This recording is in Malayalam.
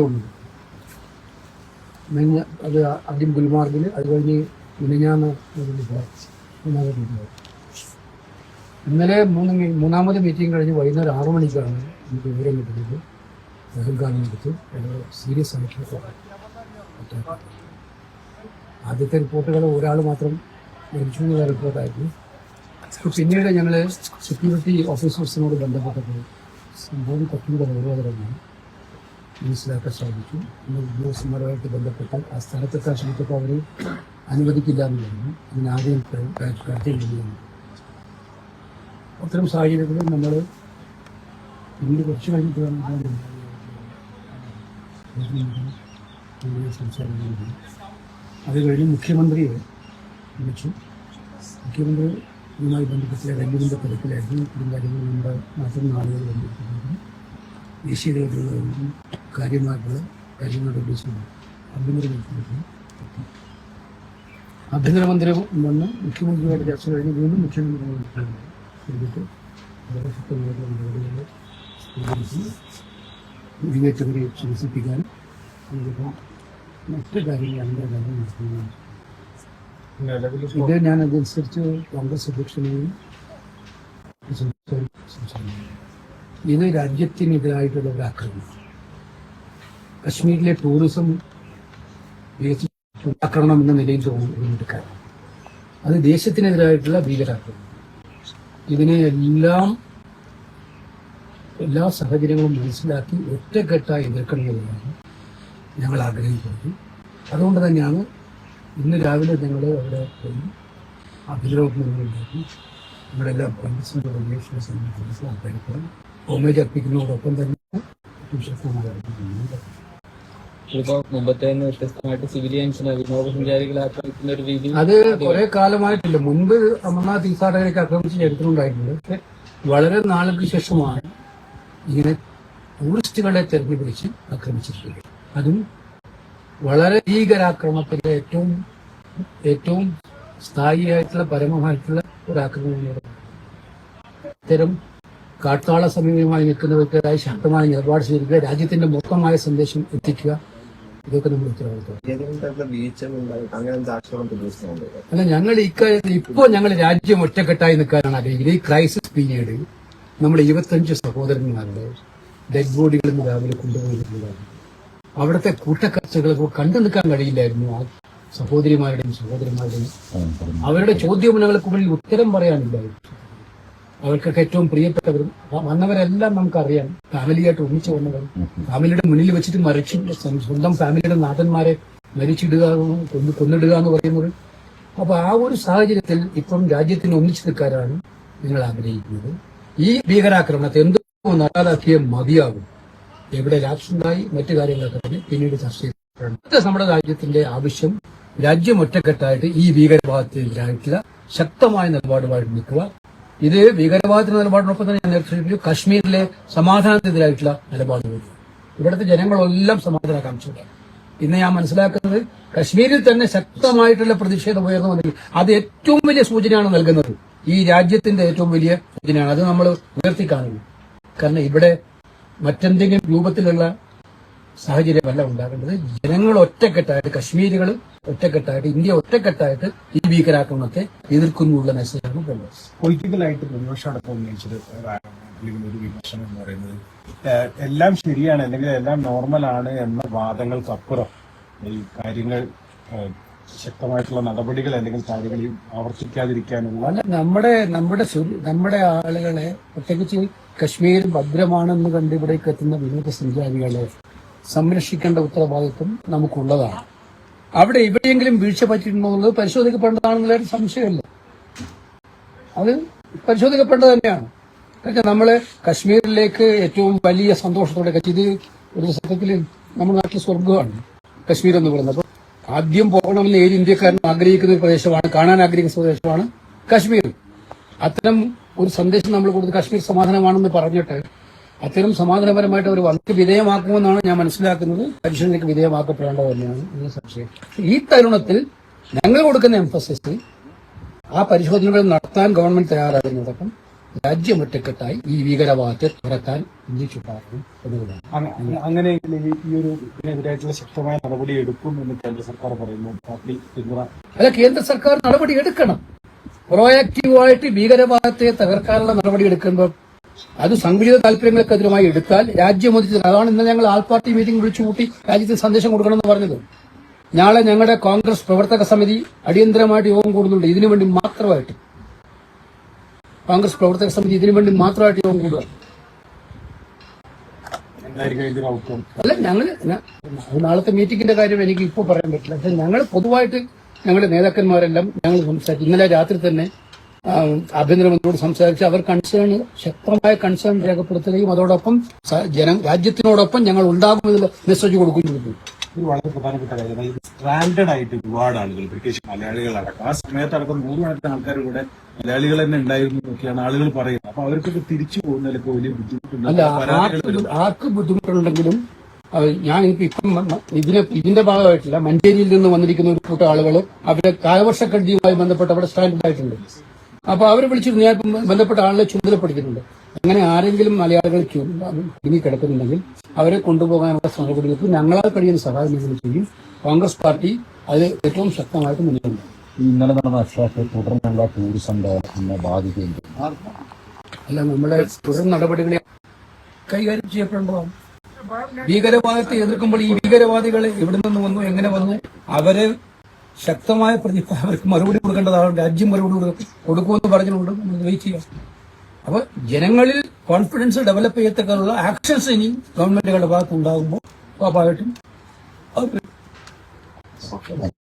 ഉണ്ട് മെഞ്ഞ അത് ആദ്യം ഗുൽമാർഗിൽ അത് കഴിഞ്ഞ് മിനിഞ്ഞാന്ന്. ഇന്നലെ മൂന്ന് മൂന്നാമത് മീറ്റിംഗ് കഴിഞ്ഞ് വൈകുന്നേരം ആറു മണിക്കാണ് എനിക്ക് വിവരം കിട്ടുന്നത് രാഹുൽഗാന്ധിനെ എടുത്ത്. സീരിയസ് ആയിട്ടുള്ള. ആദ്യത്തെ റിപ്പോർട്ടുകൾ ഒരാൾ മാത്രം മരിച്ചു എന്നുള്ള റിപ്പോർട്ടായിരുന്നു പിന്നീട് ഞങ്ങൾ സെക്യൂരിറ്റി ഓഫീസേഴ്സിനോട് ബന്ധപ്പെട്ടപ്പോൾ സംഭവം കുറച്ചുകൂടെ ഗൗരവതരമാണ് മനസ്സിലാക്കാൻ ഇന്ന് ഉദ്യോഗസ്ഥന്മാരുമായിട്ട് ബന്ധപ്പെട്ട് ആ സ്ഥലത്തെത്താൻ ശ്രമിച്ചപ്പോൾ അവർ അനുവദിക്കില്ല എന്ന് പറഞ്ഞു അതിനാദ്യം കടത്തിയില്ലെന്ന് അത്തരം സാഹചര്യങ്ങളിൽ നമ്മൾ പിന്നീട് കുറച്ച് കഴിഞ്ഞിട്ട് വേണം സംസാരിക്കുന്നത് അത് കഴിഞ്ഞ് മുഖ്യമന്ത്രിയെ വിളിച്ചു. മുഖ്യമന്ത്രി ഇതുമായി ബന്ധപ്പെട്ട ഡൽഹിന്റെ തിരക്കിലായിരുന്നു. ഇത്തരം കാര്യങ്ങൾ നമ്മുടെ നാട്ടിൽ ആളുകൾ ബന്ധപ്പെട്ടിരുന്നു. ദേശീയ തലത്തിലുള്ള കാര്യമായിട്ടുള്ള കാര്യങ്ങളുടെ ഉദ്ദേശമാണ് ആഭ്യന്തര മന്ത്രി ആഭ്യന്തരമന്ത്രി വന്ന് മുഖ്യമന്ത്രിയുമായിട്ട് ചർച്ച കഴിഞ്ഞ് വീണ്ടും മുഖ്യമന്ത്രി വിവേചകരെ ചികിത്സിപ്പിക്കാൻ മറ്റു കാര്യങ്ങളാണ് ഇത് ഞാൻ അതനുസരിച്ച് കോൺഗ്രസ് അധ്യക്ഷനെയും ഇത് രാജ്യത്തിനെതിരായിട്ടുള്ള ഒരു ആക്രമണം. കശ്മീരിലെ ടൂറിസം ആക്രമണം എന്ന നിലയിൽ തോന്നിയെടുക്കാൻ. അത് ദേശത്തിനെതിരായിട്ടുള്ള ഭീകരാക്രമണം. ഇതിനെ എല്ലാം എല്ലാ സാഹചര്യങ്ങളും മനസ്സിലാക്കി ഒറ്റക്കെട്ടായി എതിർക്കണമെന്നാണ് ഞങ്ങൾ ആഗ്രഹിക്കുന്നത്. അതുകൊണ്ട് തന്നെയാണ് ഇന്ന് രാവിലെ ഞങ്ങൾ അവിടെ പോയി അഭിരോധനങ്ങളുണ്ടാക്കി നമ്മുടെ എല്ലാ കോൺഗ്രസിന്റെ അന്വേഷണ സംബന്ധിച്ച് സംസാരിക്കണം ഹോമേജ് അർപ്പിക്കുന്നതോടൊപ്പം തന്നെ ശക്തമായ അർപ്പിക്കുന്നുണ്ട്. ഇപ്പോ മുമ്പത്തെ നിന്ന് വ്യത്യസ്തമായിട്ട് സിവിലിയൻസിനെ വിനോദസഞ്ചാരികളെ ആക്രമിക്കുന്ന ഒരു രീതി അത് കുറെ കാലമായിട്ടില്ല. മുൻപ് അമർനാഥ് തീർത്ഥാടകരൊക്കെ ആക്രമിച്ച് ചരിത്രമുണ്ടായിട്ടുണ്ട് പക്ഷെ വളരെ നാളുകൾക്ക് ശേഷമാണ് ഇങ്ങനെ ടൂറിസ്റ്റുകളെ തെരഞ്ഞു പിടിച്ച് ആക്രമിച്ചിട്ടുള്ളത്. അതും വളരെ ഭീകരാക്രമത്തിന്റെ ഏറ്റവും ഏറ്റവും സ്ഥായിയായിട്ടുള്ള പരമമായിട്ടുള്ള ഒരു ആക്രമണം ഇത്തരം കാട്ടാള സമീപമായി നിൽക്കുന്നവർക്കെതിരായി ശക്തമായ നിലപാട് സ്വീകരിക്കുക രാജ്യത്തിന്റെ മൊത്തമായ സന്ദേശം എത്തിക്കുക. ഇതൊക്കെ നമ്മൾ ഉത്തരവാദിത്വം. അല്ല ഞങ്ങൾ ഇക്കാര്യത്തിൽ ഇപ്പോ ഞങ്ങൾ രാജ്യം ഒറ്റക്കെട്ടായി നിൽക്കാനാണ് ആഗ്രഹിക്കുന്നത്. ഈ ക്രൈസിസ് പീരീഡ് നമ്മൾ ഇരുപത്തഞ്ച് സഹോദരന്മാരുടെ ഡെഡ് ബോഡികൾ ഇന്ന് രാവിലെ കൊണ്ടുപോയിരുന്നതാണ്. അവിടുത്തെ കൂട്ടക്കച്ചകൾ കണ്ടു നിൽക്കാൻ കഴിയില്ലായിരുന്നു ആ സഹോദരിമാരുടെയും സഹോദരന്മാരുടെയും. അവരുടെ ചോദ്യമുനകൾക്ക് മുന്നിൽ ഉത്തരം പറയാനില്ലായിരുന്നു. അവർക്കൊക്കെ ഏറ്റവും പ്രിയപ്പെട്ടവരും വന്നവരെല്ലാം നമുക്കറിയാം. ഫാമിലിയായിട്ട് ഒന്നിച്ചു വന്നവർ. ഫാമിലിയുടെ മുന്നിൽ വെച്ചിട്ട് മരിച്ചു സ്വന്തം ഫാമിലിയുടെ നാഥന്മാരെ മരിച്ചിടുക കൊന്നു കൊന്നിടുക എന്ന് പറയുന്നത്. അപ്പൊ ആ ഒരു സാഹചര്യത്തിൽ ഇപ്പം രാജ്യത്തിന് ഒന്നിച്ചു നിൽക്കാനാണ് നിങ്ങൾ ആഗ്രഹിക്കുന്നത്. ഈ ഭീകരാക്രമണത്തെ എന്തോ നടാതാക്കിയ മതിയാകും. എവിടെ രാഷ്ട്രമുണ്ടായി മറ്റു കാര്യങ്ങളൊക്കെ തന്നെ പിന്നീട് ചർച്ച ചെയ്തിട്ടുണ്ട് നമ്മുടെ രാജ്യത്തിന്റെ ആവശ്യം രാജ്യം ഒറ്റക്കെട്ടായിട്ട് ഈ ഭീകരവാദത്തിനെതിരായിട്ടുള്ള ശക്തമായ നിലപാടുമായിട്ട് നിൽക്കുക ഇത് ഭീകരവാദത്തിന്റെ നിലപാടിനൊപ്പം തന്നെ ഞാൻ സൂചിപ്പിച്ചു കശ്മീരിലെ സമാധാനത്തിനെതിരായിട്ടുള്ള നിലപാടുകൾ. ഇവിടുത്തെ ജനങ്ങളെല്ലാം സമാധാനകാംക്ഷകളാണ് ഇന്ന് ഞാൻ മനസ്സിലാക്കുന്നത് കശ്മീരിൽ തന്നെ ശക്തമായിട്ടുള്ള പ്രതിഷേധം ഉയർന്നു വന്നെങ്കിൽ അത് ഏറ്റവും വലിയ സൂചനയാണ് നൽകുന്നത്. ഈ രാജ്യത്തിന്റെ ഏറ്റവും വലിയ സൂചനയാണ്. അത് നമ്മൾ ഉയർത്തി കാണുന്നു കാരണം ഇവിടെ മറ്റെന്തെങ്കിലും രൂപത്തിലുള്ള സാഹചര്യമല്ല ഉണ്ടാകേണ്ടത്. ജനങ്ങൾ ഒറ്റക്കെട്ടായിട്ട് കശ്മീരികൾ ഒറ്റക്കെട്ടായിട്ട് ഇന്ത്യ ഒറ്റക്കെട്ടായിട്ട് ഈ ഭീകരാക്രമണത്തെ എതിർക്കുന്നുള്ള മെസ്സേജാണ് കോൺഗ്രസ് പൊളിറ്റിക്കലായിട്ട് പ്രതിപക്ഷം അടക്കം ഉന്നയിച്ചത് അല്ലെങ്കിൽ ഒരു വിമർശനം എന്ന് പറയുന്നത്. എല്ലാം ശരിയാണ് അല്ലെങ്കിൽ എല്ലാം നോർമലാണ് എന്ന വാദങ്ങൾക്കപ്പുറം ഈ കാര്യങ്ങൾ ശക്തമായിട്ടുള്ള നടപടികൾ അല്ലെങ്കിൽ കാര്യങ്ങൾ ആവർത്തിക്കാതിരിക്കാനുള്ള അല്ല നമ്മുടെ നമ്മുടെ നമ്മുടെ ആളുകളെ പ്രത്യേകിച്ച് കശ്മീർ ഭദ്രമാണെന്ന് കണ്ട് ഇവിടേക്ക് എത്തുന്ന വിനോദസഞ്ചാരികളെ സംരക്ഷിക്കേണ്ട ഉത്തരവാദിത്വം നമുക്കുള്ളതാണ്. അവിടെ എവിടെയെങ്കിലും വീഴ്ച പറ്റിയിട്ടുണ്ടോ എന്നുള്ളത് പരിശോധിക്കപ്പെടേണ്ടതാണെന്നുള്ള സംശയമില്ല. അത് പരിശോധിക്കപ്പെടേണ്ടത് തന്നെയാണ്. കാരണം നമ്മൾ കശ്മീരിലേക്ക് ഏറ്റവും വലിയ സന്തോഷത്തോടെ ഇത് ഒരു സത്യത്തിൽ നമ്മുടെ നാട്ടിൽ സ്വർഗമാണ് കശ്മീർ എന്ന് പറയുന്നത്. അപ്പൊ ആദ്യം പോകണമെന്ന് ഏത് ഇന്ത്യക്കാരൻ ആഗ്രഹിക്കുന്ന ഒരു പ്രദേശമാണ് കാണാൻ ആഗ്രഹിക്കുന്ന പ്രദേശമാണ് കശ്മീർ. അത്തരം ഒരു സന്ദേശം നമ്മൾ കൊടുത്ത് കശ്മീർ സമാധാനമാണെന്ന് പറഞ്ഞിട്ട് അത്തരം സമാധാനപരമായിട്ട് അവർ വർക്ക് വിധേയമാക്കുമെന്നാണ് ഞാൻ മനസ്സിലാക്കുന്നത്. പരിശോധനയ്ക്ക് വിധേയമാക്കപ്പെടേണ്ടത് തന്നെയാണ് എന്ന സംശയം. ഈ തരുണത്തിൽ ഞങ്ങൾ കൊടുക്കുന്ന എംഫസിസ് ആ പരിശോധനകൾ നടത്താൻ ഗവൺമെന്റ് തയ്യാറാകുന്നതോടൊപ്പം രാജ്യം ഒറ്റക്കെട്ടായി ഈ ഭീകരവാദത്തെ തുറക്കാൻ എന്നുള്ളതാണ് അങ്ങ- അങ്ങനെയെങ്കിൽ ഈ- ഒരു ഇതിനെതിരായിട്ടുള്ള ശക്തമായ നടപടി എടുക്കും എന്ന് കേന്ദ്ര സർക്കാർ പറയുന്നു. പാർട്ടി അല്ല കേന്ദ്ര സർക്കാർ നടപടി എടുക്കണം. പ്രോയാക്റ്റീവായിട്ട് ഭീകരവാദത്തെ തകർക്കാനുള്ള നടപടി എടുക്കുമ്പോൾ അത് സംഘടിത താല്പര്യങ്ങൾക്കെതിരുമായി എടുത്താൽ രാജ്യമൊതിച്ചത് അതാണ് ഇന്ന് ഞങ്ങൾ ആൾ പാർട്ടി മീറ്റിംഗ് വിളിച്ചു കൂട്ടി രാജ്യത്തിന് സന്ദേശം കൊടുക്കണമെന്ന് പറഞ്ഞത്. നാളെ ഞങ്ങളുടെ കോൺഗ്രസ് പ്രവർത്തക സമിതി അടിയന്തരമായിട്ട് യോഗം കൂടുന്നുണ്ട്. ഇതിനുവേണ്ടി മാത്രമായിട്ട്. കോൺഗ്രസ് പ്രവർത്തക സമിതി ഇതിനുവേണ്ടി മാത്രമായിട്ട് യോഗം കൂടുക. അല്ല ഞങ്ങൾ നാളത്തെ മീറ്റിംഗിന്റെ കാര്യം എനിക്ക് ഇപ്പോൾ പറയാൻ പറ്റില്ല. പക്ഷെ ഞങ്ങൾ പൊതുവായിട്ട് ഞങ്ങളുടെ നേതാക്കന്മാരെല്ലാം ഞങ്ങൾ സംസാരിച്ചു ഇന്നലെ രാത്രി തന്നെ ആഭ്യന്തരമന്ത്രിയോട് സംസാരിച്ച് അവർ കൺസേൺ ശക്തമായ കൺസേൺ രേഖപ്പെടുത്തുകയും അതോടൊപ്പം ജനം രാജ്യത്തിനോടൊപ്പം ഞങ്ങൾ ഉണ്ടാകുമെന്നുള്ള മെസ്സേജ് കൊടുക്കുകയും ചെയ്തു. ഇത് വളരെ പ്രധാനപ്പെട്ട കാര്യമാണ്. ഇത് സ്ട്രാൻഡഡ് ആയിട്ട് ഒരുപാട് ആളുകൾ പ്രത്യേകിച്ച് മലയാളികളടക്കം ആ സമയത്തടക്കം നൂറുകണക്കിന് ആൾക്കാർ ഇവിടെ മലയാളികൾ തന്നെ ഉണ്ടായിരുന്നു എന്നൊക്കെയാണ് ആളുകൾ പറയുന്നത്. അപ്പൊ അവർക്കൊക്കെ തിരിച്ചു പോകുന്നതിലൊക്കെ വലിയ ബുദ്ധിമുട്ടുണ്ട്. ആർക്ക് ബുദ്ധിമുട്ടുണ്ടെങ്കിലും ഞാൻ എനിക്ക് ഇപ്പം ഇതിന് ഇതിന്റെ ഭാഗമായിട്ടില്ല. മഞ്ചേരിയിൽ നിന്ന് വന്നിരിക്കുന്ന ഒരു കൂട്ടം ആളുകൾ അവരെ കാലവർഷക്കെടുതിയുമായി ബന്ധപ്പെട്ട് അവിടെ സ്റ്റാൻഡ് ആയിട്ടുണ്ട്. അപ്പൊ അവരെ വിളിച്ചിരുന്നു. ഞാൻ ബന്ധപ്പെട്ട ആളുകളെ ചുമതലപ്പെടുത്തിയിട്ടുണ്ട് അങ്ങനെ ആരെങ്കിലും മലയാളികൾ ഇനി കിടക്കുന്നുണ്ടെങ്കിൽ അവരെ കൊണ്ടുപോകാനുള്ള ശ്രമപ്പെടുന്നത് ഞങ്ങളാൽ കഴിയുന്ന സഹായം ഞങ്ങൾ ചെയ്യും. കോൺഗ്രസ് പാർട്ടി അത് ഏറ്റവും ശക്തമായിട്ട് മുന്നിലുണ്ട് ഇന്നലെ നടന്ന അറ്റാക്ക് തുടർന്നുള്ള ടൂറിസം ഡയറക്ടറിനെ ബാധിക്കുകയും അല്ല നമ്മളെ തുടർ നടപടികളെ കൈകാര്യം ചെയ്യപ്പെടേണ്ടതാണ്. ഭീകരവാദത്തെ എതിർക്കുമ്പോൾ ഈ ഭീകരവാദികൾ എവിടെ നിന്ന് വന്നു എങ്ങനെ വന്നു അവരെ ശക്തമായ പ്രതി അവർക്ക് മറുപടി കൊടുക്കേണ്ടതാണ് രാജ്യം മറുപടി കൊടുക്ക- കൊടുക്കുമെന്ന് പറഞ്ഞിട്ടുണ്ട് നമ്മൾ വെയിറ്റ് ചെയ്യാം അപ്പൊ ജനങ്ങളിൽ കോൺഫിഡൻസ് ഡെവലപ്പ് ചെയ്യത്തക്കാനുള്ള ആക്ഷൻസ് ഇനി ഗവൺമെന്റുകളുടെ ഭാഗത്ത് ഉണ്ടാകുമ്പോൾ സ്വാഭാവികമായിട്ടും